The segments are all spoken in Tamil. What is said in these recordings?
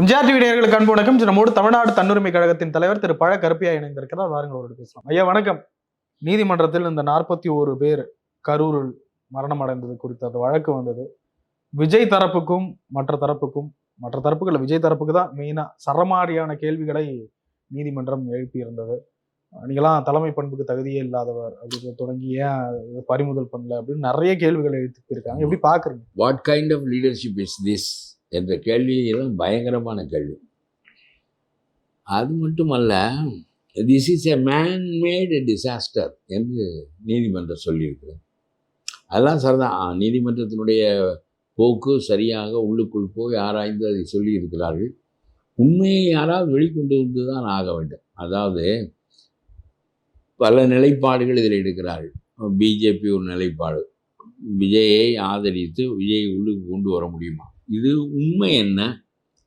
எம்ஜிஆர் டிவி நேர்களுக்கு அன்பு வணக்கம். நம்மோடு தமிழ்நாடு தன்னுரிமை கழகத்தின் தலைவர் திரு பழ கருப்பியா இணைந்திருக்கிறார். வாருங்கள் அவரோடு பேசலாம். ஐயா வணக்கம். நீதிமன்றத்தில் இந்த நாற்பத்தி ஒரு பேர் கரூரில் மரணம் அடைந்தது குறித்த அந்த வழக்கு வந்தது. விஜய் தரப்புக்கும் மற்ற தரப்புக்கும் மற்ற தரப்புகள் விஜய் தரப்புக்கு தான் மெயினாக சரமாரியான கேள்விகளை நீதிமன்றம் எழுப்பியிருந்தது. நீங்களாம் தலைமை பண்புக்கு தகுதியே இல்லாதவர் அப்படின்னு தொடங்கி ஏன் பறிமுதல் பண்ணல அப்படின்னு நிறைய கேள்விகளை எழுப்பியிருக்காங்க. எப்படி பார்க்குறீங்க what kind of leadership is this என்ற கேள்வியெல்லாம் பயங்கரமான கேள்வி. அது மட்டுமல்ல this is a man made disaster என்று நீதிமன்றம் சொல்லியிருக்கு அதெல்லாம் சரிதான். நீதிமன்றத்தினுடைய போக்கு சரியாக உள்ளுக்குள் போய் ஆராய்ந்து அதை சொல்லி இருக்கிறார்கள் உண்மையை யாராவது வெளிக்கொண்டு வந்து தான் ஆக வேண்டும். அதாவது பல நிலைப்பாடுகள் இதில் எடுக்கிறார்கள். பிஜேபி ஒரு நிலைப்பாடு. விஜயை ஆதரித்து விஜயை உள்ளுக்கு கொண்டு வர முடியுமா? இது உண்மை என்ன?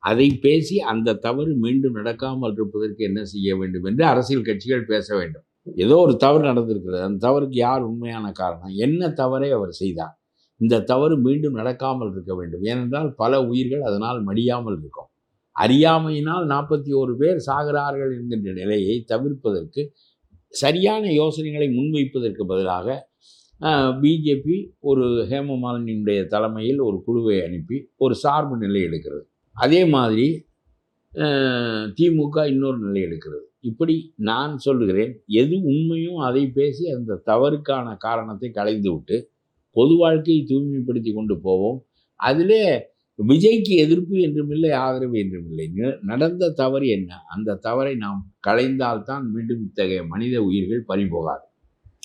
அதை பேசி அந்த தவறு மீண்டும் நடக்காமல் இருப்பதற்கு என்ன செய்ய வேண்டும் என்று அரசியல் கட்சிகள் பேச வேண்டும். ஏதோ ஒரு தவறு நடந்திருக்கிறது. அந்த தவறுக்கு யார் உண்மையான காரணம்? என்ன தவறை அவர் செய்தார்? இந்த தவறு மீண்டும் நடக்காமல் இருக்க வேண்டும். ஏனென்றால் பல உயிர்கள் அதனால் மடியாமல் இருக்கும். அறியாமையினால் நாற்பத்தி ஓரு பேர் சாகிறார்கள் என்கின்ற நிலையை தவிர்ப்பதற்கு சரியான யோசனைகளை முன்வைப்பதற்கு பதிலாக பிஜேபி ஒரு ஹேமமாலினியுடைய தலைமையில் ஒரு குழுவை அனுப்பி ஒரு சார்பு நிலை எடுக்கிறது. அதே மாதிரி திமுக இன்னொரு நிலை எடுக்கிறது. இப்படி நான் சொல்லுகிறேன் எது உண்மையும் அதை பேசி அந்த தவறுக்கான காரணத்தை களைந்து விட்டு பொது வாழ்க்கையை தூய்மைப்படுத்தி கொண்டு போவோம். அதிலே விஜய்க்கு எதிர்ப்பு என்றும் இல்லை ஆதரவு என்றும் இல்லை. நடந்த தவறு என்ன? அந்த தவறை நாம் களைந்தால்தான் மீண்டும் இத்தகைய மனித உயிர்கள் பறிபோகாது.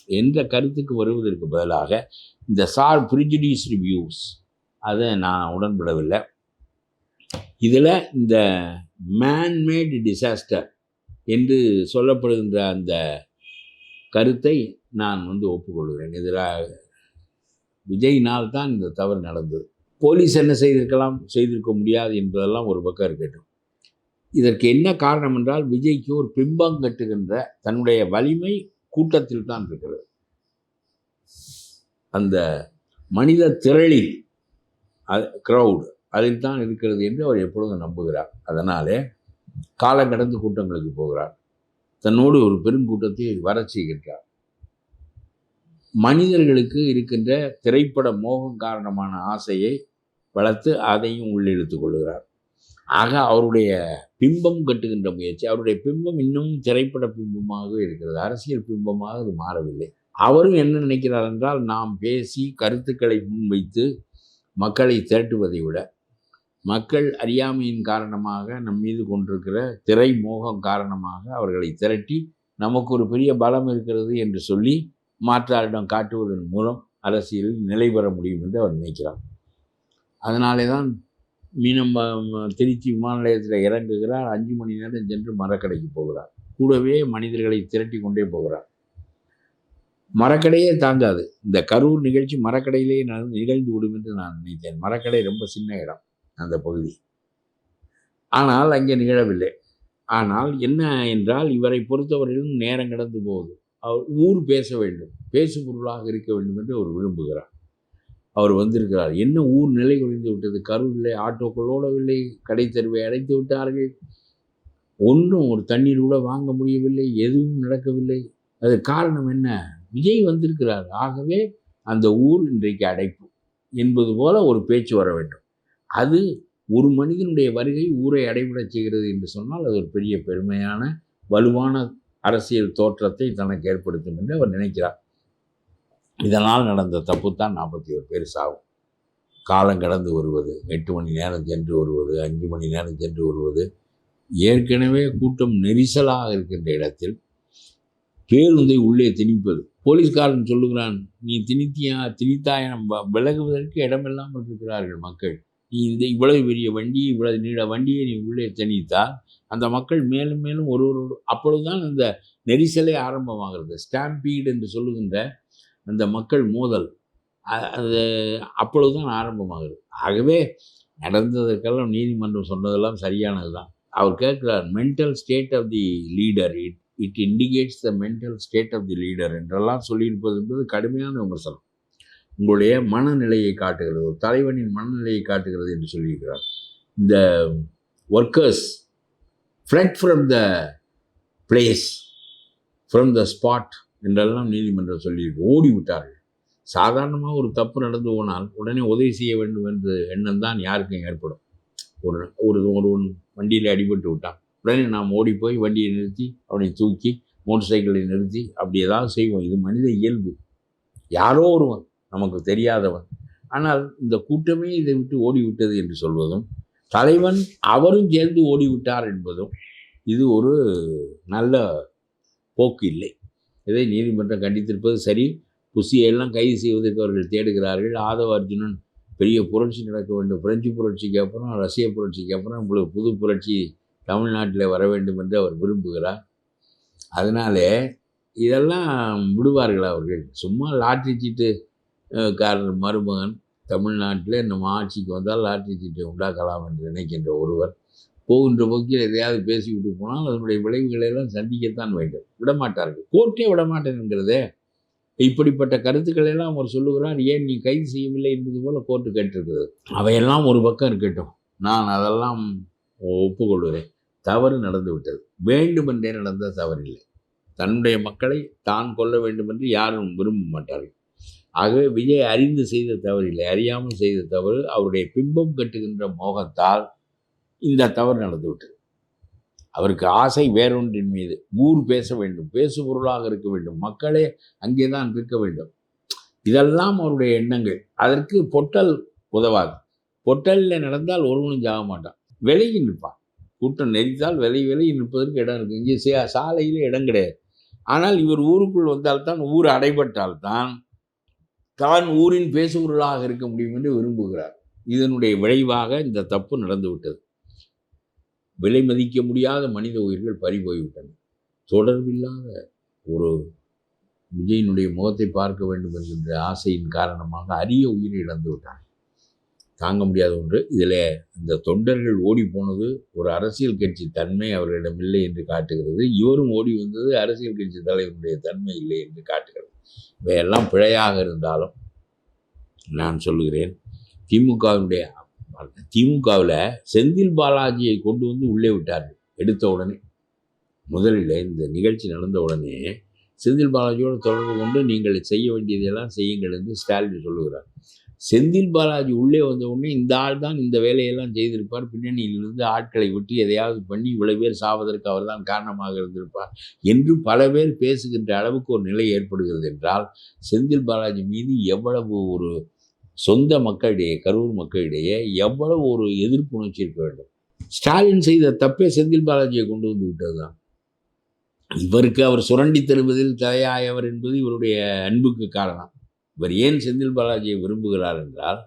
என்ற கருத்துக்கு வருவதற்கு பதிலாக இந்த சார் ப்ரிஜுடிஸ் ரிவ்யூஸ் அதை நான் உடன்படவில்லை. இதில் இந்த மேன்மேட் டிசாஸ்டர் என்று சொல்லப்படுகின்ற அந்த கருத்தை நான் வந்து ஒப்புக்கொள்கிறேன். இதில் விஜயினால் தான் இந்த தவறு நடந்தது. போலீஸ் என்ன செய்திருக்கலாம் செய்திருக்க முடியாது என்பதெல்லாம் ஒரு பக்கம் இருக்கட்டும். இதற்கு என்ன காரணம் என்றால் விஜய்க்கு ஒரு பிம்பம் கட்டுகின்ற தன்னுடைய வலிமை கூட்டத்தில் தான் இருக்கிறது. அந்த மனித திரளில் க்ரௌடு அதில் தான் இருக்கிறது என்று அவர் எப்பொழுதும் நம்புகிறார். அதனாலே காலம் கடந்து கூட்டங்களுக்கு போகிறார். தன்னோடு ஒரு பெருங்கூட்டத்தை வரச் செய்கின்றார். மனிதர்களுக்கு இருக்கின்ற திரைப்பட மோகம் காரணமான ஆசையை வளர்த்து அதையும் உள்ளிழுத்துக் கொள்கிறார். ஆக அவருடைய பிம்பம் கட்டுகின்ற முயற்சி அவருடைய பிம்பம் இன்னும் திரைப்பட பிம்பமாக இருக்கிறது அரசியல் பிம்பமாக அது மாறவில்லை. அவரும் என்ன நினைக்கிறார் என்றால் நாம் பேசி கருத்துக்களை முன்வைத்து மக்களை திரட்டுவதை விட மக்கள் அறியாமையின் காரணமாக நம் மீது கொண்டிருக்கிற திரை மோகம் காரணமாக அவர்களை திரட்டி நமக்கு ஒரு பெரிய பலம் இருக்கிறது என்று சொல்லி மாற்றாரிடம் காட்டுவதன் மூலம் அரசியலில் நிலை பெற முடியும் என்று அவர் நினைக்கிறார். அதனாலே தான் மீனம் திருச்சி விமான நிலையத்தில் இறங்குகிறார். அஞ்சு மணி நேரம் சென்று மரக்கடைக்கு போகிறார். கூடவே மனிதர்களை திரட்டி கொண்டே போகிறார். மரக்கடையே தாங்காது. இந்த கரூர் நிகழ்ச்சி மரக்கடையிலேயே நான் நிகழ்ந்து விடும் என்று நான் நினைத்தேன். மரக்கடை ரொம்ப சின்ன இடம் அந்த பகுதி. ஆனால் அங்கே நிகழவில்லை. ஆனால் என்ன என்றால் இவரை பொறுத்தவரையிலும் நேரம் கடந்து போகுது. அவர் ஊர் பேச வேண்டும். பேசு பொருளாக இருக்க வேண்டும் என்று அவர் விரும்புகிறார். அவர் வந்திருக்கிறார். என்ன ஊர் நிலை குறைந்து விட்டது? கருவில்லை ஆட்டோக்கள் ஓடவில்லை கடை தெருவை அடைத்து விட்டார்கள். ஒன்றும் ஒரு தண்ணீர் கூட வாங்க முடியவில்லை எதுவும் நடக்கவில்லை. அது காரணம் என்ன? விஜய் வந்திருக்கிறார். ஆகவே அந்த ஊர் இன்றைக்கு அடைப்பு என்பது போல ஒரு பேச்சு வர வேண்டும். அது ஒரு மனிதனுடைய வருகை ஊரை அடைபடச் செய்கிறது என்று சொன்னால் அது ஒரு பெரிய பெருமையான வலுவான அரசியல் தோற்றத்தை தனக்கு ஏற்படுத்தும் என்று அவர் நினைக்கிறார். இதனால் நடந்த தப்பு தான் நாற்பத்தி ஒரு பேர் சாகும். காலம் கடந்து வருவது எட்டு மணி நேரம் சென்று வருவது அஞ்சு மணி நேரம் சென்று வருவது ஏற்கனவே கூட்டம் நெரிசலாக இருக்கின்ற இடத்தில் பேருந்தை உள்ளே திணிப்பது. போலீஸ்காரன் சொல்லுகிறான் நீ திணித்தியா? திணித்தாய? நம்ம விலகுவதற்கு இடமில்லாமல் இருக்கிறார்கள் மக்கள். நீ இந்த இவ்வளவு பெரிய வண்டி இவ்வளவு நீள வண்டியை நீ உள்ளே திணித்தால் அந்த மக்கள் மேலும் மேலும் ஒரு ஒரு அப்பொழுதுதான் அந்த நெரிசலே ஆரம்பமாகிறது. ஸ்டாம்பீடு என்று சொல்லுகின்ற அந்த மக்கள் மோதல். அது அது அப்பொழுதுதான் ஆரம்பமாகிறது ஆகவே நடந்ததற்கெல்லாம் நீதிமன்றம் சொன்னதெல்லாம் சரியானது தான் அவர் கேட்கிறார் mental state of the leader it it indicates the mental state of the leader என்றெல்லாம் சொல்லியிருப்பது என்பது கடுமையான விமர்சனம். உங்களுடைய மனநிலையை காட்டுகிறது ஒரு தலைவனின் மனநிலையை காட்டுகிறது என்று சொல்லியிருக்கிறார். இந்த workers flood from the place from the spot என்றெல்லாம் நீதிமன்றம் சொல்லியிருக்கு ஓடி விட்டார்கள் சாதாரணமாக ஒரு தப்பு நடந்து போனால் உடனே உதவி செய்ய வேண்டும் என்ற எண்ணம் தான் யாருக்கும் ஏற்படும். ஒரு ஒரு ஒருவன் வண்டியில் அடிபட்டு விட்டான். உடனே நாம் ஓடி போய் வண்டியை நிறுத்தி அவனை தூக்கி மோட்டர் சைக்கிளை நிறுத்தி அப்படி ஏதாவது செய்வோம். இது மனித இயல்பு. யாரோ ஒருவன் நமக்கு தெரியாதவன். ஆனால் இந்த கூட்டமே இதை விட்டு ஓடிவிட்டது என்று சொல்வதும் தலைவன் அவரும் சேர்ந்து ஓடிவிட்டார் என்பதும் இது ஒரு நல்ல போக்கு இல்லை. இதை நீதிமன்றம் கண்டித்திருப்பது சரி. புசியெல்லாம் கைது செய்வதற்கு அவர்கள் தேடுகிறார்கள். ஆதவ அர்ஜுனன் பெரிய புரட்சி நடக்க வேண்டும். பிரெஞ்சு புரட்சிக்கு அப்புறம் ரஷ்ய புரட்சிக்கு அப்புறம் உங்களுக்கு புது புரட்சி தமிழ்நாட்டில் வர வேண்டும் என்று அவர் விரும்புகிறார். அதனாலே இதெல்லாம் விடுவார்கள் அவர்கள். சும்மா லாட்ரி சீட்டு காரர் மருமகன் தமிழ்நாட்டில் நம்ம ஆட்சிக்கு வந்தால் லாட்ரி சீட்டை உண்டாக்கலாம் என்று நினைக்கின்ற ஒருவர். போகின்ற போக்கில் எதையாவது பேசிவிட்டு போனால் அதனுடைய விளைவுகளை எல்லாம் சந்திக்கத்தான் வேண்டும். விடமாட்டார்கள். கோர்ட்டே விடமாட்டேன் என்கிறதே. இப்படிப்பட்ட கருத்துக்களை எல்லாம் அவர் சொல்லுகிறார். ஏன் நீ கைது செய்யவில்லை என்பது போல கோர்ட்டு கேட்டிருக்கிறது. அவையெல்லாம் ஒரு பக்கம் இருக்கட்டும். நான் அதெல்லாம் ஒப்புக்கொள்கிறேன். தவறு நடந்து விட்டது வேண்டுமென்றே நடந்த தவறில்லை. தன்னுடைய மக்களை தான் கொல்ல வேண்டும் என்று யாரும் விரும்ப மாட்டார்கள். ஆகவே விஜய் அறிந்து செய்த தவறில்லை. அறியாமல் செய்த தவறு அவருடைய பிம்பம் கட்டுகின்ற மோகத்தால் இந்த தவறு நடந்து விட்டது அவருக்கு ஆசை வேறொன்றின் மீது. ஊர் பேச வேண்டும் பேசுபொருளாக இருக்க வேண்டும். மக்களே அங்கே தான் இருக்க வேண்டும். இதெல்லாம் அவருடைய எண்ணங்கள். அதற்கு பொட்டல் உதவாது. பொட்டலில் நடந்தால் ஒருவனும் ஜாக மாட்டான். விலகி நிற்பான். கூட்டம் நெறித்தால் விலை விலகி நிற்பதற்கு இடம் இருக்குது இங்கே சே- சாலையில் இடம் கிடையாது. ஆனால் இவர் ஊருக்குள் வந்தால்தான் ஊர் அடைபட்டால்தான் தான் ஊரின் பேசுபொருளாக இருக்க முடியும் என்று விரும்புகிறார். இதனுடைய விளைவாக இந்த தப்பு நடந்துவிட்டது. விலை மதிக்க முடியாத மனித உயிர்கள் பறி போய்விட்டன. தொடர்பில்லாத ஒரு விஜயினுடைய முகத்தை பார்க்க வேண்டும் என்கின்ற ஆசையின் காரணமாக அரிய உயிரை இழந்து விட்டாங்க தாங்க முடியாத ஒன்று. இதில் இந்த தொண்டர்கள் ஓடி போனது ஒரு அரசியல் கட்சி தன்மை அவர்களிடம் இல்லை என்று காட்டுகிறது. இவரும் ஓடி வந்தது அரசியல் கட்சி தலைவருடைய தன்மை இல்லை என்று காட்டுகிறது. இவையெல்லாம் பிழையாக இருந்தாலும் நான் சொல்லுகிறேன் திமுகவினுடைய திமுகவில் செந்தில் பாலாஜியை கொண்டு வந்து உள்ளே விட்டார்கள். எடுத்த உடனே முதலில் இந்த நிகழ்ச்சி நடந்த உடனே செந்தில் பாலாஜியோடு தொடர்பு கொண்டு நீங்கள் செய்ய வேண்டியதெல்லாம் செய்யுங்கள் என்று ஸ்டாலின் சொல்லுகிறார். செந்தில் பாலாஜி உள்ளே வந்த உடனே இந்த ஆள் தான் இந்த வேலையெல்லாம் செய்திருப்பார். பின்னணியிலிருந்து ஆட்களை விட்டு எதையாவது பண்ணி இவ்வளவு பேர் சாவதற்கு அவர்தான் காரணமாக இருந்திருப்பார் என்று பல பேர் பேசுகின்ற அளவுக்கு ஒரு நிலை ஏற்படுகிறது என்றால் செந்தில் பாலாஜி மீது எவ்வளவு ஒரு சொந்த மக்களிடையே கரூர் மக்களிடையே எவ்வளவு ஒரு எதிர்ப்புணர்ச்சி இருக்க வேண்டும். ஸ்டாலின் செய்த தப்பே செந்தில் பாலாஜியை கொண்டு வந்து விட்டதுதான். இவருக்கு அவர் சுரண்டி தருவதில் தலையாயவர் என்பது இவருடைய அன்புக்கு காரணம். இவர் ஏன் செந்தில் பாலாஜியை விரும்புகிறார் என்றால்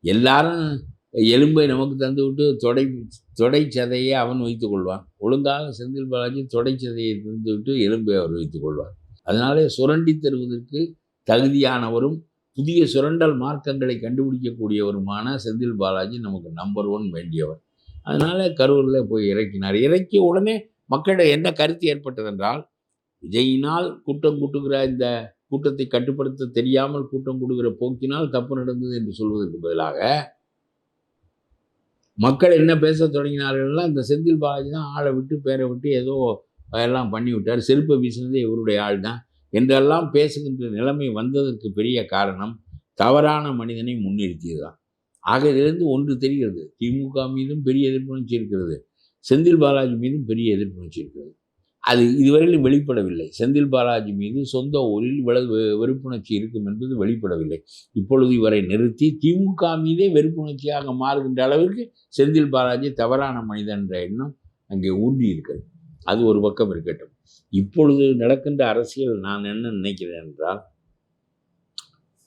எல்லாரும் எலும்பை நமக்கு தந்து விட்டு தொடை தொடை சதையை அவன் வைத்துக் கொள்வான். ஒழுங்காக செந்தில் பாலாஜி தொடை சதையை தந்து விட்டு எலும்பை அவர் வைத்துக் கொள்வார். அதனாலே சுரண்டி தருவதற்கு தகுதியானவரும் புதிய சுரண்டல் மார்க்கங்களை கண்டுபிடிக்கக்கூடியவருமான செந்தில் பாலாஜி நமக்கு நம்பர் ஒன் வேண்டியவர். அதனால் கரூரில் போய் இறக்கினார். இறக்கிய உடனே மக்களிடம் என்ன கருத்து ஏற்பட்டதென்றால் விஜயினால் கூட்டம் கூட்டுகிற இந்த கூட்டத்தை கட்டுப்படுத்த தெரியாமல் கூட்டம் கொடுக்கிற போக்கினால் தப்பு நடந்தது என்று சொல்வதற்கு பதிலாக மக்கள் என்ன பேச தொடங்கினார்கள்னா இந்த செந்தில் பாலாஜி தான் ஆளை விட்டு பேரை விட்டு ஏதோ எல்லாம் பண்ணி விட்டார் செருப்பை வீசினதே இவருடைய ஆள் தான் என்றெல்லாம் பேசுகின்ற நிலைமை வந்ததற்கு பெரிய காரணம் தவறான மனிதனை முன்னிறுத்தியது தான் ஆக இதிலிருந்து ஒன்று தெரிகிறது. திமுக மீதும் பெரிய எதிர்ப்புணர்ச்சி இருக்கிறது. செந்தில் பாலாஜி மீதும் பெரிய எதிர்ப்புணர்ச்சி இருக்கிறது. அது இதுவரையிலும் வெளிப்படவில்லை. செந்தில் பாலாஜி மீது சொந்த ஊரில் இவ்வளவு வெ- வெறுப்புணர்ச்சி இருக்கும் என்பது வெளிப்படவில்லை. இப்பொழுது இவரை நிறுத்தி திமுக மீதே வெறுப்புணர்ச்சியாக மாறுகின்ற அளவிற்கு செந்தில் பாலாஜி தவறான மனிதன் என்ற எண்ணம் அங்கே ஊன்றி இருக்கிறது அது ஒரு பக்கம் இருக்கட்டும். இப்பொழுது நடக்கின்ற அரசியல் நான் என்ன நினைக்கிறேன் என்றால்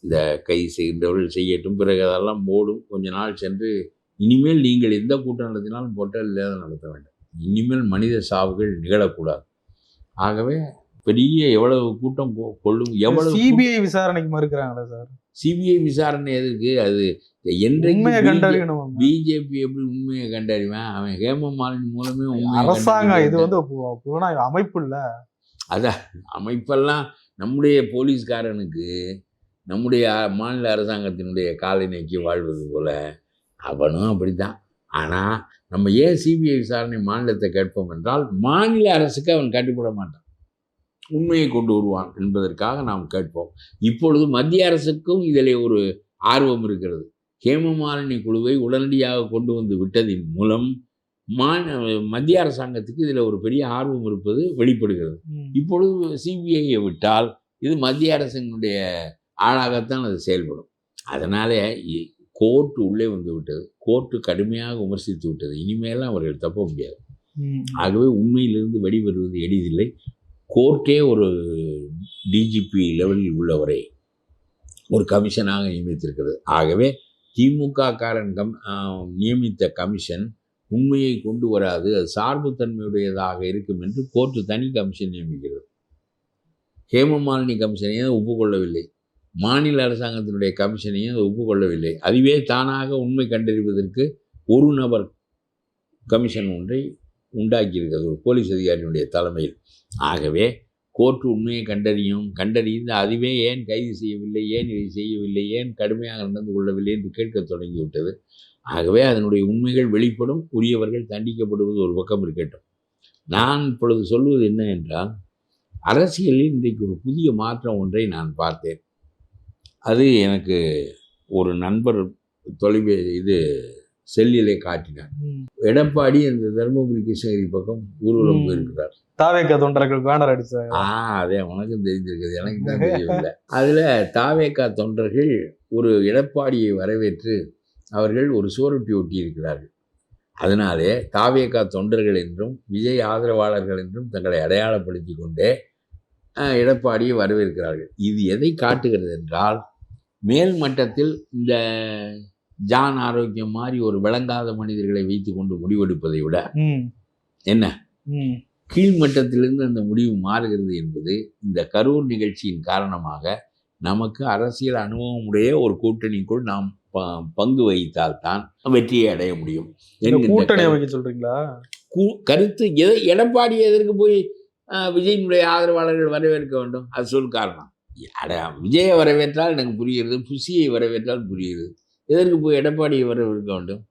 இந்த கைது செய்கின்றவர்கள் செய்யட்டும் பிறகு அதெல்லாம் போடும். கொஞ்ச நாள் சென்று இனிமேல் நீங்கள் எந்த கூட்டம் நடத்தினாலும் பொட்டல் இல்லாத நடத்த வேண்டும். இனிமேல் மனித சாவுகள் நிகழக்கூடாது. ஆகவே பெரிய எவ்வளவு கூட்டம் கொள்ளும் எவ்வளவு சிபிஐ விசாரணைக்கு மறுக்கிறாங்களே சார்? சிபிஐ விசாரணை எதுக்கு? அது என்றைக்கு. பிஜேபி எப்படி உண்மையை கண்டறிவேன்? அவன் ஹேம மாலினி மூலமே அரசாங்கம் இது வந்து புலனாய்வு அமைப்பு இல்ல. அமைப்பெல்லாம் நம்முடைய போலீஸ்காரனுக்கு நம்முடைய மாநில அரசாங்கத்தினுடைய காலை நீக்கி வாழ்வது போல அவனும் அப்படித்தான். ஆனால் நம்ம ஏன் சிபிஐ விசாரணை மாநிலத்தை கேட்போம் என்றால் மாநில அரசுக்கு அவன் கட்டுப்பட மாட்டான். உண்மையை கொண்டு வருவான் என்பதற்காக நாம் கேட்போம். இப்பொழுது மத்திய அரசுக்கும் இதில் ஒரு ஆர்வம் இருக்கிறது. ஹேமமாலினி குழுவை உடனடியாக கொண்டு வந்து விட்டதின் மூலம் மான மத்திய அரசாங்கத்துக்கு இதில் ஒரு பெரிய ஆர்வம் இருப்பது வெளிப்படுகிறது. இப்பொழுது சிபிஐயை விட்டால் இது மத்திய அரசினுடைய ஆளாகத்தான் அது செயல்படும். அதனால கோர்ட்டு உள்ளே வந்து விட்டது. கோர்ட்டு கடுமையாக விமர்சித்து விட்டது. இனிமேலாம் அவர்கள் தப்ப முடியாது. ஆகவே உண்மையிலிருந்து வெளிவருவது எளிதில்லை. கோர்ட்டே ஒரு டிஜிபி லெவலில் உள்ளவரை ஒரு கமிஷனாக நியமித்திருக்கிறது. ஆகவே திமுக காரன் கம் நியமித்த கமிஷன் உண்மையை கொண்டு வராது அது சார்புத்தன்மையுடையதாக இருக்கும் என்று கோர்ட்டு தனி கமிஷன் நியமிக்கிறது. ஹேமமாலினி கமிஷனையும் ஒப்புக்கொள்ளவில்லை. மாநில அரசாங்கத்தினுடைய கமிஷனையும் ஒப்புக்கொள்ளவில்லை. அதுவே தானாக உண்மை கண்டறிவதற்கு ஒரு நபர் கமிஷன் ஒன்றை உண்டாக்கியிருக்கிறது ஒரு போலீஸ் அதிகாரியினுடைய தலைமையில். ஆகவே கோர்ட்டு உண்மையை கண்டறியும் கண்டறிந்து அதுவே ஏன் கைது செய்யவில்லை ஏன் இதை செய்யவில்லை ஏன் கடுமையாக நடந்து கொள்ளவில்லை என்று கேட்க தொடங்கிவிட்டது. ஆகவே அதனுடைய உண்மைகள் வெளிப்படும் உரியவர்கள் தண்டிக்கப்படுவது ஒரு பக்கம் இருக்கட்டும். நான் இப்பொழுது சொல்வது என்ன என்றால் அரசியலில் இன்றைக்கு ஒரு புதிய மாற்றம் ஒன்றை நான் பார்த்தேன். அது எனக்கு ஒரு நண்பர் தொலைபே இது செல்லிலே காட்டினார். எடப்பாடி அந்த தருமபுரி கிருஷ்ணகிரி பக்கம் ஊர்வலம். போயிருக்கிறார். தாவேக்க தொண்டர்கள் பேனர் அடிச்சாங்க. ஆ அதே உனக்கும் தெரிஞ்சிருக்குது எனக்கு தான் தெரியவில்லை. அதில் தாவேக்கா தொண்டர்கள் ஒரு எடப்பாடியை வரவேற்று அவர்கள் ஒரு சுவரொட்டி ஒட்டி இருக்கிறார்கள் அதனாலே தாவேக்கா தொண்டர்கள் என்றும் விஜய் ஆதரவாளர்கள் என்றும் தங்களை அடையாளப்படுத்தி கொண்டே எடப்பாடியை வரவேற்கிறார்கள். இது எதை காட்டுகிறது என்றால் மேல் மட்டத்தில் இந்த ஜான் ஆரோக்கியம் மாதிரி ஒரு விளங்காத மனிதர்களை வைத்துக்கொண்டு முடிவெடுப்பதை விட. என்ன. கீழ்மட்டத்திலிருந்து அந்த முடிவு மாறுகிறது என்பது இந்த கரூர் நிகழ்ச்சியின் காரணமாக நமக்கு அரசியல் அனுபவம் உடைய ஒரு கூட்டணிக்குள் நாம் பங்கு வகித்தால்தான் வெற்றியை அடைய முடியும். கூட்டணி அமைக்க சொல்றீங்களா? கருத்து எதை எடப்பாடி எதற்கு போய் விஜயினுடைய ஆதரவாளர்கள் வரவேற்க வேண்டும்? அது சொல் காரணம். அட விஜயை வரவேற்றால் எனக்கு புரிகிறது புசியை வரவேற்றால் புரியுது எதற்கு போய் எடப்பாடியை இருக்க வேண்டும்?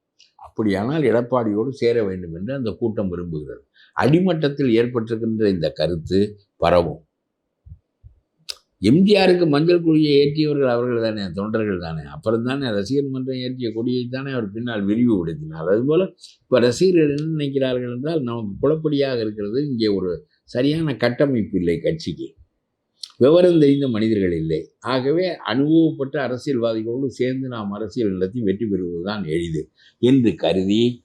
அப்படியானால் எடப்பாடியோடு சேர வேண்டும் என்று அந்த கூட்டம் விரும்புகிறது. அடிமட்டத்தில் ஏற்பட்டிருக்கின்ற இந்த கருத்து பரவும். எம்ஜிஆருக்கு மஞ்சள் கொடியை ஏற்றியவர்கள் அவர்கள் தானே தொண்டர்கள் தானே. அப்புறம் தானே ரசிகர் மன்றம் ஏற்றிய கொடியை தானே அவர் பின்னால் விரிவுபடுத்தினார் அதுபோல் இப்போ ரசிகர்கள் என்ன நினைக்கிறார்கள் என்றால் நமக்கு குழப்படியாக இருக்கிறது. இங்கே ஒரு சரியான கட்டமைப்பு இல்லை கட்சிக்கு. விவரம் தெரிந்த மனிதர்கள் இல்லை. ஆகவே அனுபவப்பட்ட அரசியல்வாதிகளோடு சேர்ந்து நாம் அரசியல் நடத்தி வெற்றி பெறுவதுதான் எளிது என்று கருதி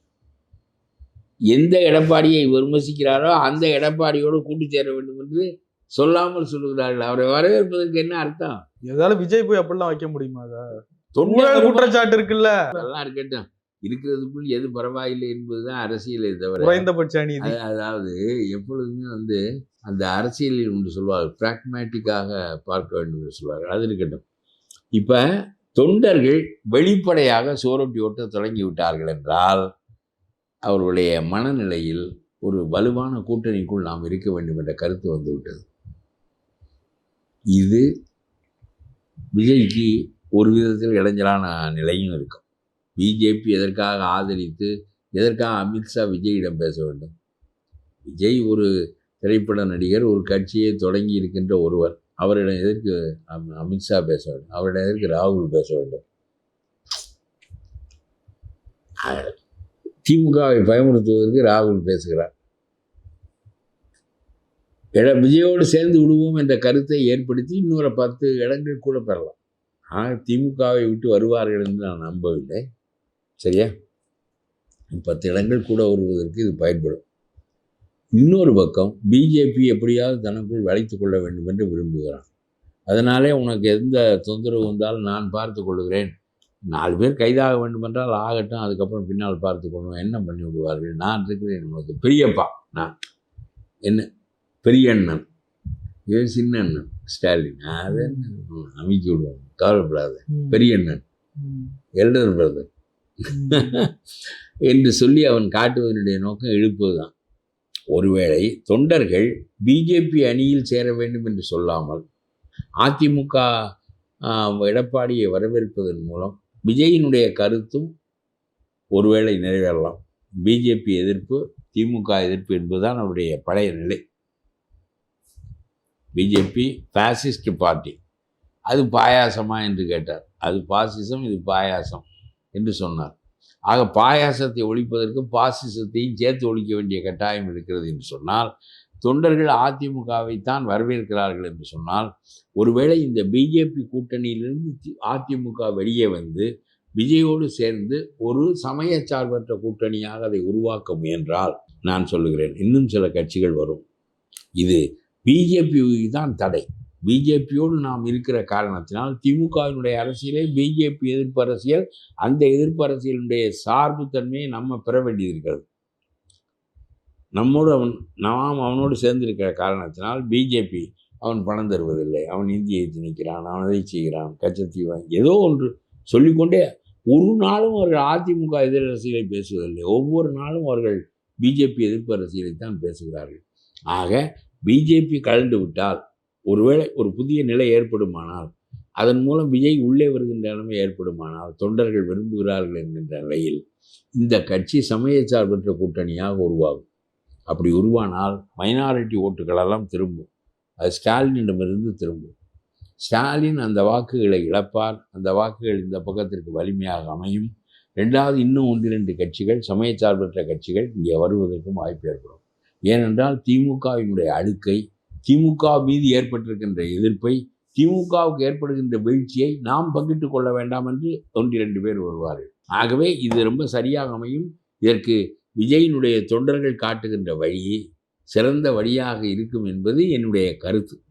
எந்த எடப்பாடியை விமர்சிக்கிறாரோ அந்த எடப்பாடியோடு கூட்டு சேர வேண்டும் என்று சொல்லாமல் சொல்லுகிறார்கள். அவரை வரவேற்பதற்கு என்ன அர்த்தம்? ஏதாலும் விஜய் போய் அப்படிலாம் வைக்க முடியுமா வருமா- குற்றச்சாட்டு இருக்குல்ல. அதெல்லாம் இருக்கட்டும். இருக்கிறதுக்குள் எது பரவாயில்லை என்பதுதான் அரசியலை தவிர. குறைந்தபட்ச அது- அதாவது எப்பொழுதுமே வந்து அந்த அரசியலில் ஒன்று சொல்வார்கள் பிராக்மேட்டிக்காக பார்க்க வேண்டும் என்று சொல்வார்கள். அது இருக்கட்டும். இப்போ தொண்டர்கள் வெளிப்படையாக சோரொட்டி ஓட்ட தொடங்கி விட்டார்கள் என்றால் அவர்களுடைய மனநிலையில் ஒரு வலுவான கூட்டணிக்குள் நாம் இருக்க வேண்டும் என்ற கருத்து வந்துவிட்டது இது விஜய்க்கு ஒரு விதத்தில் இடைஞ்சலான நிலையும் இருக்கும். பிஜேபி எதற்காக ஆதரித்து எதற்காக அமித்ஷா விஜயிடம் பேச வேண்டும்? விஜய் ஒரு திரைப்பட நடிகர் ஒரு கட்சியை தொடங்கி இருக்கின்ற ஒருவர் அவரிடம் எதற்கு அம்- அமித்ஷா பேச வேண்டும்? அவரிடம் எதற்கு ராகுல் பேச வேண்டும்? திமுகவை பயமுறுத்துவதற்கு ராகுல் பேசுகிறார். இட விஜயோடு சேர்ந்து விடுவோம் என்ற கருத்தை ஏற்படுத்தி இன்னொரு பத்து இடங்கள் கூட பெறலாம். ஆனால் திமுகவை விட்டு வருவார்கள் என்று நான் நம்பவில்லை. சரியா? பத்து இடங்கள் கூட வருவதற்கு இது பயன்படும். இன்னொரு பக்கம் பிஜேபி எப்படியாவது தனக்குள் வளைத்து கொள்ள வேண்டும் என்று விரும்புகிறான். அதனாலே உனக்கு எந்த தொந்தரவு வந்தாலும் நான் பார்த்து கொள்கிறேன். நாலு பேர் கைதாக வேண்டுமென்றால் ஆகட்டும் அதுக்கப்புறம் பின்னால் பார்த்து கொள்வோம். என்ன பண்ணி விடுவார்கள்? நான் இருக்கிறேன். உனக்கு பெரியப்பா. நான். என்ன? பெரிய அண்ணன் இவன் சின்ன அண்ணன் ஸ்டாலின். அது என்ன? அமைக்கி விடுவோம். கவலைப்படாத. ம். பெரிய அண்ணன் ம். Elder brother. என்று சொல்லி அவன் காட்டுவதனுடைய நோக்கம் எழுப்புவதுதான் ஒருவேளை தொண்டர்கள் பிஜேபி அணியில் சேர வேண்டும் என்று சொல்லாமல் அதிமுக எடப்பாடியை வரவேற்பதன் மூலம் விஜயினுடைய கருத்தும் ஒருவேளை நிறைவேறலாம். பிஜேபி எதிர்ப்பு திமுக எதிர்ப்பு என்பதுதான் அவருடைய பழைய நிலை. பிஜேபி பாசிஸ்ட் பார்ட்டி அது பாயாசமா என்று கேட்டார். அது பாசிசம் இது பாயாசம் என்று சொன்னார். ஆக பாயாசத்தை ஒழிப்பதற்கு பாசிசத்தையும் சேர்த்து ஒழிக்க வேண்டிய கட்டாயம் இருக்கிறது என்று சொன்னால் தொண்டர்கள் அதிமுகவை தான் வரவேற்கிறார்கள் என்று சொன்னால் ஒருவேளை இந்த பிஜேபி கூட்டணியிலிருந்து அதிமுக வெளியே வந்து விஜயோடு சேர்ந்து ஒரு சமயச்சார்பற்ற கூட்டணியாக அதை உருவாக்க முயன்றால் நான் சொல்லுகிறேன் இன்னும் சில கட்சிகள் வரும். இது பிஜேபி தான் தடை. பிஜேபியோடு நாம் இருக்கிற காரணத்தினால் திமுகவினுடைய அரசியலே பிஜேபி எதிர்ப்பு அரசியல் அந்த எதிர்ப்பு அரசியலுடைய சார்பு தன்மையை நம்ம பெற வேண்டியிருக்கிறது. நம்மோடு அவன் நாம் அவனோடு சேர்ந்திருக்கிற காரணத்தினால் பிஜேபி அவன் பணம் தருவதில்லை. அவன் இந்தியை திணிக்கிறான் அவன் அதை செய்கிறான் கச்சத்தீவன் ஏதோ ஒன்று சொல்லிக்கொண்டே ஒரு நாளும் அவர்கள் அதிமுக எதிர் அரசியலை பேசுவதில்லை. ஒவ்வொரு நாளும் அவர்கள் பிஜேபி எதிர்ப்பு அரசியலை தான் பேசுகிறார்கள். ஆக பிஜேபி கலந்து விட்டால் ஒருவேளை ஒரு புதிய நிலை ஏற்படுமானால் அதன் மூலம் விஜய் உள்ளே வருகின்ற நிலைமை ஏற்படுமானால் தொண்டர்கள் விரும்புகிறார்கள் என்கின்ற நிலையில் இந்த கட்சி சமயச்சார்பற்ற கூட்டணியாக உருவாகும். அப்படி உருவானால் மைனாரிட்டி ஓட்டுகளெல்லாம் திரும்பும். அது ஸ்டாலினிடமிருந்து திரும்பும். ஸ்டாலின் அந்த வாக்குகளை இழப்பார். அந்த வாக்குகள் இந்த பக்கத்திற்கு வலிமையாக அமையும். ரெண்டாவது இன்னும் ஒன்று இரண்டு கட்சிகள் சமயச்சார்பற்ற கட்சிகள் இங்கே வருவதற்கும் வாய்ப்பு ஏற்படும். ஏனென்றால் திமுகவினுடைய அடுக்கை திமுக மீது ஏற்பட்டிருக்கின்ற எதிர்ப்பை திமுகவுக்கு ஏற்படுகின்ற வீழ்ச்சியை நாம் பங்கிட்டு கொள்ள வேண்டாம் என்று ஒன்று இரண்டு பேர் வருவார்கள். ஆகவே இது ரொம்ப சரியாக அமையும். இதற்கு விஜயினுடைய தொண்டர்கள் காட்டுகின்ற வழி சிறந்த வழியாக இருக்கும் என்பது என்னுடைய கருத்து.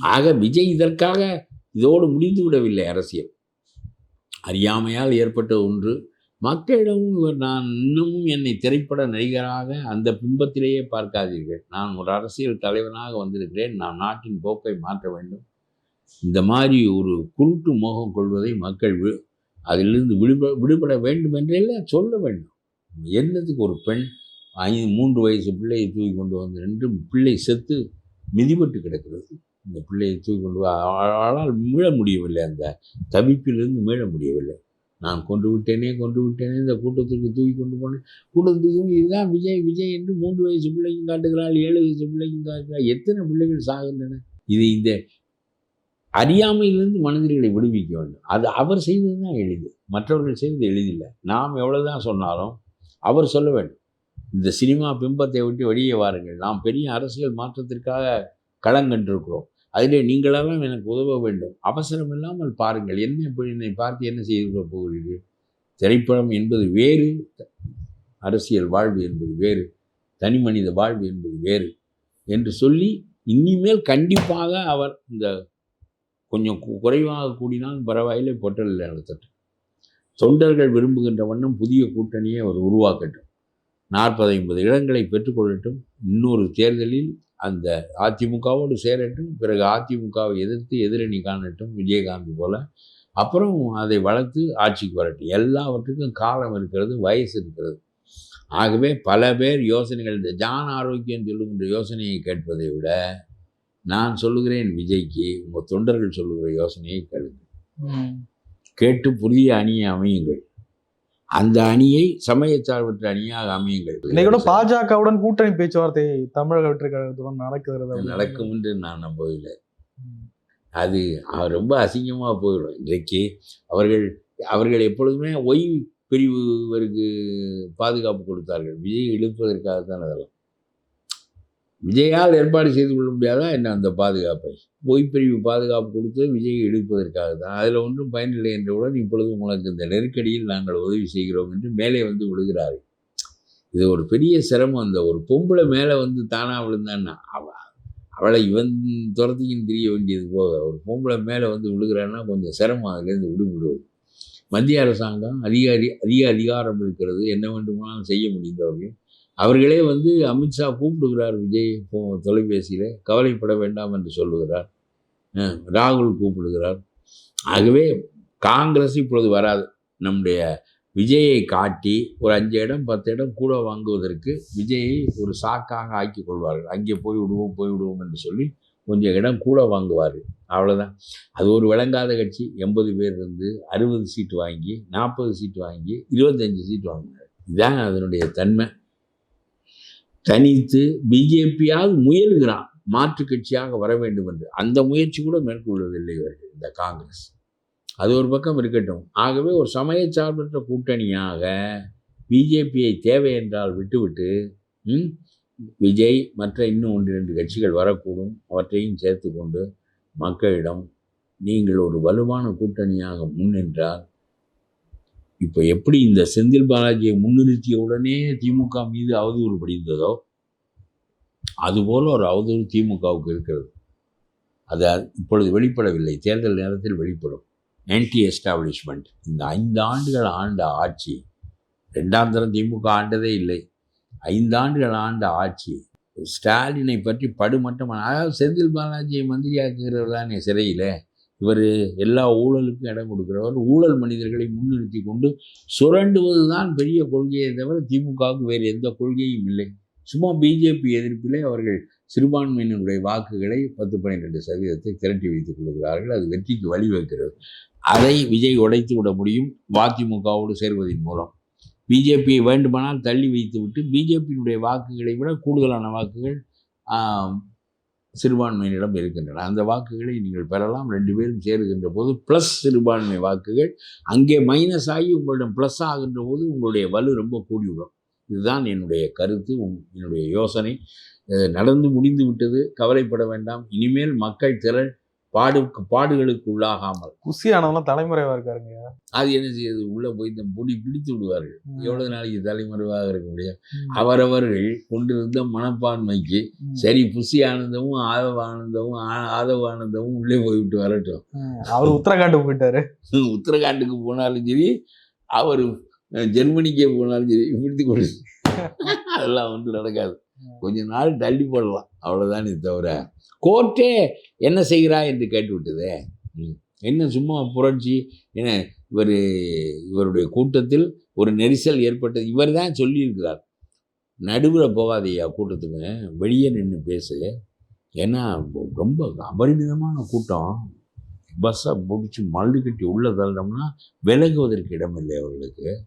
ஆக விஜய் இதற்காக இதோடு முடிந்து விடவில்லை அரசியல். அறியாமையால் ஏற்பட்ட ஒன்று. மக்களிடம் நான் இன்னமும் என்னை திரைப்பட நடிகராக அந்த பிம்பத்திலேயே பார்க்காதீர்கள். நான் ஒரு அரசியல் தலைவனாக வந்திருக்கிறேன். நான் நாட்டின் போக்கை மாற்ற வேண்டும். இந்த மாதிரி ஒரு குருட்டு மோகம் கொள்வதை மக்கள் வி அதிலிருந்து விடுபட விடுபட வேண்டும் என்றெல்லாம் சொல்ல வேண்டும். என்னத்துக்கு ஒரு பெண் ஐந்து மூன்று வயசு பிள்ளையை தூக்கி கொண்டு வந்து ரெண்டு பிள்ளை செத்து மிதிபட்டு கிடக்கிறது? இந்த பிள்ளையை தூக்கி கொண்டு வா அவளால் மீள முடியவில்லை. அந்த தவிப்பிலிருந்து மீள முடியவில்லை. நான் கொண்டு விட்டேனே கொண்டு விட்டேனே இந்த கூட்டத்திற்கு தூக்கி கொண்டு போனேன். கூட்டத்துக்கு தூக்கி இதுதான் விஜய் விஜய் என்று மூன்று வயசு பிள்ளைக்கும் காட்டுகிறாள் ஏழு வயசு பிள்ளைக்கும் காட்டுகிறாள். எத்தனை பிள்ளைகள் சாகின்றன? இது இந்த அறியாமையிலிருந்து மனிதர்களை விடுவிக்க வேண்டும். அது அவர் செய்வது தான் எளிது. மற்றவர்கள் செய்வது எளிதில்லை. நாம் எவ்வளோதான் சொன்னாலும் அவர் சொல்ல வேண்டும். இந்த சினிமா பிம்பத்தை விட்டு வெளியே வாருங்கள். நாம் பெரிய அரசியல் மாற்றத்திற்காக களங்கண்டிருக்கிறோம் அதிலே நீங்களெல்லாம் எனக்கு உதவ வேண்டும். அவசரம் இல்லாமல் பாருங்கள். என்ன இப்படி என்னை பார்த்து என்ன செய்து கொள்ள போகிறீர்கள்? திரைப்படம் என்பது வேறு அரசியல் வாழ்வு என்பது வேறு தனி மனித வாழ்வு என்பது வேறு என்று சொல்லி இனிமேல் கண்டிப்பாக அவர் இந்த கொஞ்சம் குறைவாக கூடினாலும் பரவாயில்லை பொட்டலில் நடத்தட்டும் தொண்டர்கள் விரும்புகின்ற வண்ணம் புதிய கூட்டணியை அவர் உருவாக்கட்டும். நாற்பது ஐம்பது இடங்களை பெற்றுக்கொள்ளட்டும் இன்னொரு தேர்தலில் அந்த அதிமுகவோடு சேரட்டும் பிறகு அதிமுகவை எதிர்த்து எதிரணி காணட்டும் விஜயகாந்த் போல. அப்புறம் அதை வளர்த்து ஆட்சிக்கு வரட்டும். எல்லாவற்றுக்கும் காலம் இருக்கிறது வயசு இருக்கிறது. ஆகவே பல பேர் யோசனைகள் இந்த ஜான் ஆரோக்கியம் சொல்லுகின்ற யோசனையை கேட்பதை விட நான் சொல்லுகிறேன் விஜய்க்கு உங்கள் தொண்டர்கள் சொல்லுகிற யோசனையை கேளுங்க ம். கேட்டு புதிய அணியை அமையுங்கள். அந்த அணியை சமயச்சார்பற்ற அணியாக அமையுங்கள் இன்னைக்கு பாஜகவுடன் கூட்டணி பேச்சுவார்த்தை தமிழக வெற்றி கழகத்துடன் நடக்கிறது. நடக்கும் என்று நான் நம்பவில்லை. அது அவர் ரொம்ப அசிங்கமாக போயிடும் இன்றைக்கு அவர்கள் அவர்கள் எப்பொழுதுமே ஒய் பிரிவுவருக்கு பாதுகாப்பு கொடுத்தார்கள் விஜய் இழுப்பதற்காக தான் அதெல்லாம் விஜயால் ஏற்பாடு செய்து கொள்ள முடியாதா? என்ன அந்த பாதுகாப்பை? பொய்ப்பிரிவு பிரிவு பாதுகாப்பு கொடுத்து விஜயை எடுப்பதற்காக தான். அதில் ஒன்றும் பயனில்லை என்றவுடன் இப்பொழுது உங்களுக்கு இந்த நெருக்கடியில் நாங்கள் உதவி செய்கிறோம் என்று மேலே வந்து விழுகிறார்கள். இது ஒரு பெரிய சிரமம். அந்த ஒரு பொம்பளை மேலே வந்து தானாக விழுந்தான்னா அவ அவளை இவன் துரத்திக்கின்னு தெரிய வேண்டியது போக ஒரு பொம்பளை மேலே வந்து விழுகிறான்னா கொஞ்சம் சிரமம். அதுலேருந்து விடுபடுவது மத்திய அரசாங்கம் அதிகாரி அதிக அதிகாரம் இருக்கிறது. என்ன வேண்டுமானாலும் செய்ய முடிந்தவர்கள் அவர்களே வந்து அமித்ஷா கூப்பிடுகிறார் விஜய் தொலைபேசியில் கவலைப்பட வேண்டாம் என்று சொல்லுகிறார். ராகுல் கூப்பிடுகிறார். ஆகவே காங்கிரஸ் இப்பொழுது வராது. நம்முடைய விஜயை காட்டி ஒரு அஞ்சு இடம் பத்து இடம் கூட வாங்குவதற்கு விஜயை ஒரு சாக்காக ஆக்கி கொள்வார்கள். அங்கே போய் விடுவோம் போய் விடுவோம் என்று சொல்லி கொஞ்சம் இடம் கூட வாங்குவார் அவ்வளோதான் அது ஒரு விளங்காத கட்சி. எண்பது பேர் இருந்து அறுபது சீட்டு வாங்கி நாற்பது சீட்டு வாங்கி இருபத்தஞ்சு சீட்டு வாங்கினார் இதுதான் அதனுடைய தன்மை. தனித்து பிஜேபியாவது முயல்கிறான். மாற்று கட்சியாக வர வேண்டும் என்று. அந்த முயற்சி கூட மேற்கொள்வதில்லை இவர்கள் இந்த காங்கிரஸ். அது ஒரு பக்கம் இருக்கட்டும். ஆகவே ஒரு சமய சார்பற்ற கூட்டணியாக பிஜேபியை தேவை என்றால் விட்டுவிட்டு விஜய் மற்ற இன்னும் ஒன்று இரண்டு கட்சிகள் வரக்கூடும். அவற்றையும் சேர்த்து கொண்டு மக்களிடம் நீங்கள் ஒரு வலுவான கூட்டணியாக முன்னின்றால் இப்போ எப்படி இந்த செந்தில் பாலாஜியை முன்னிறுத்திய உடனே திமுக மீது அவதூறு படிந்ததோ அதுபோல் ஒரு அவதூறு திமுகவுக்கு இருக்கிறது. அது இப்பொழுது வெளிப்படவில்லை. தேர்தல் நேரத்தில் வெளிப்படும். ஆன்டி எஸ்டாப்ளிஷ்மெண்ட் இந்த ஐந்து ஆண்டுகள் ஆண்ட ஆட்சி. ரெண்டாம் தரம் திமுக ஆண்டதே இல்லை. ஐந்தாண்டுகள் ஆண்ட ஆட்சி. ஸ்டாலினை பற்றி படுமட்டமான அதாவது செந்தில் பாலாஜியை மந்திரியாக்குகிறவர் தானே சிறையில். இவர் எல்லா ஊழலுக்கும் இடம் கொடுக்கிறவர். ஊழல் மனிதர்களை முன்னிறுத்தி கொண்டு சுரண்டுவது தான் பெரிய கொள்கையை தவிர திமுகவுக்கு வேறு எந்த கொள்கையும் இல்லை. சும்மா பிஜேபி எதிர்ப்பிலே அவர்கள் சிறுபான்மையினருடைய வாக்குகளை பத்து பன்னிரெண்டு சதவீதத்தை திரட்டி வைத்துக் கொள்கிறார்கள். அது வெற்றிக்கு வழிவகுக்கிறது அதை விஜய் உடைத்து விட முடியும். அதிமுகவோடு சேர்வதன் மூலம். பிஜேபியை வேண்டுமானால் தள்ளி வைத்துவிட்டு பிஜேபியினுடைய வாக்குகளை விட கூடுதலான வாக்குகள் சிறுபான்மையினிடம் இருக்கின்றன. அந்த வாக்குகளை நீங்கள் பெறலாம். ரெண்டு பேரும் சேருகின்ற போது ப்ளஸ் சிறுபான்மை வாக்குகள். அங்கே மைனஸ் ஆகி உங்களிடம் ப்ளஸ் ஆகின்ற போது உங்களுடைய வலு ரொம்ப கூடிவிடும். இதுதான் என்னுடைய கருத்து என்னுடைய யோசனை. நடந்து முடிந்து விட்டது. கவலைப்பட வேண்டாம். இனிமேல் மக்கள் திரள் பாடுக்கு பாடுகளுக்கு உள்ளாகாமல். குசி ஆனவெல்லாம் தலைமுறைவா இருக்காருங்க. அது என்ன செய்யுது? உள்ள போய் இந்த பொடி பிடித்து விடுவார்கள். எவ்வளவு நாளைக்கு தலைமறைவாக இருக்க முடியும். அவரவர்கள் கொண்டிருந்த மனப்பான்மைக்கு. சரி புசி ஆனந்தமும் ஆதவ ஆனந்தமும் ஆதவ ஆனந்தமும் உள்ளே போய்விட்டு வரட்டும். அவர் உத்தரகாண்டுக்கு போயிட்டாரு. உத்தரகாண்டுக்கு போனாலும் சரி அவர் ஜெர்மனிக்கே போனாலும் சரி பிடித்து கொண்டு அதெல்லாம் வந்து நடக்காது. கொஞ்ச நாள் தள்ளி போடலாம். அவ்வளோதானே தவிர. கோர்ட்டே என்ன செய்கிறா என்று கேட்டுவிட்டதே. ம். என்ன சும்மா புரட்சி? என்ன இவர் இவருடைய கூட்டத்தில் ஒரு நெரிசல் ஏற்பட்டது இவர் தான் சொல்லியிருக்கிறார். நடுவில் போகாதையா கூட்டத்துக்கு. வெளியே நின்று பேசு. ஏன்னா ரொம்ப அபரிமிதமான கூட்டம். பஸ்ஸை முடித்து மல்லு கட்டி உள்ளே தள்ளோம்னா விலகுவதற்கு இடமில்லை அவர்களுக்கு.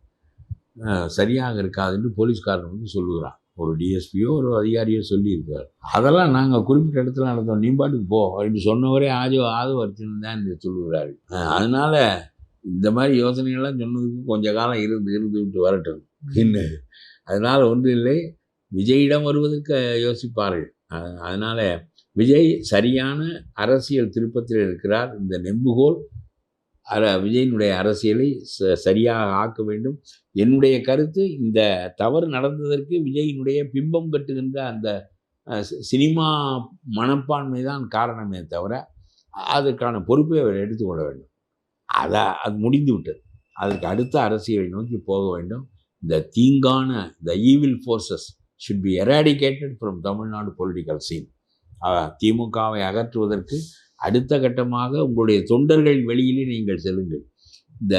சரியாக இருக்காதுன்னு போலீஸ்காரன் வந்து சொல்லுகிறான். ஒரு டிஎஸ்பியோ ஒரு அதிகாரியோ சொல்லியிருக்கார். அதெல்லாம் நாங்கள் குறிப்பிட்ட இடத்துல நடந்தோம் நீ பாட்டுக்கு போ. அப்படின்னு சொன்னவரே ஆஜோ ஆதவ அர்ச்சனை தான் இந்த சொல்லுகிறாரு. அதனால இந்த மாதிரி யோசனைகள்லாம் சொன்னதுக்கு கொஞ்ச காலம் இருந்து இருந்து விட்டு வரட்டும். என்ன? அதனால் ஒன்றும் இல்லை. விஜயிடம் வருவதற்கு யோசிப்பார்கள். அதனால விஜய் சரியான அரசியல் திருப்பத்தில் இருக்கிறார். இந்த நெம்புகோல் அர விஜயனுடைய அரசியலை ச- சரியாக ஆக்க வேண்டும். என்னுடைய கருத்து இந்த தவறு நடந்ததற்கு விஜயினுடைய பிம்பம் கட்டுகின்ற அந்த சினிமா மனப்பான்மை தான் காரணமே தவிர அதற்கான பொறுப்பை அவர் எடுத்துக்கொள்ள வேண்டும். அதை அது முடிந்து விட்டது. அதற்கு அடுத்த அரசியலை நோக்கி போக வேண்டும். இந்த தீங்கான the evil forces should be eradicated from Tamil Nadu political scene திமுகவை அகற்றுவதற்கு அடுத்த கட்டமாக உங்களுடைய தொண்டர்கள் வெளியிலே நீங்கள் செல்லுங்கள். இந்த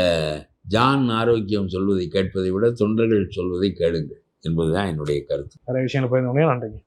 ஜான் ஆரோக்கியம் சொல்வதை கேட்பதை விட தொண்டர்கள் சொல்வதை கேளுங்கள் என்பதுதான் என்னுடைய கருத்து. நிறைய விஷயங்கள் போயிருந்தோம் நன்றிங்க.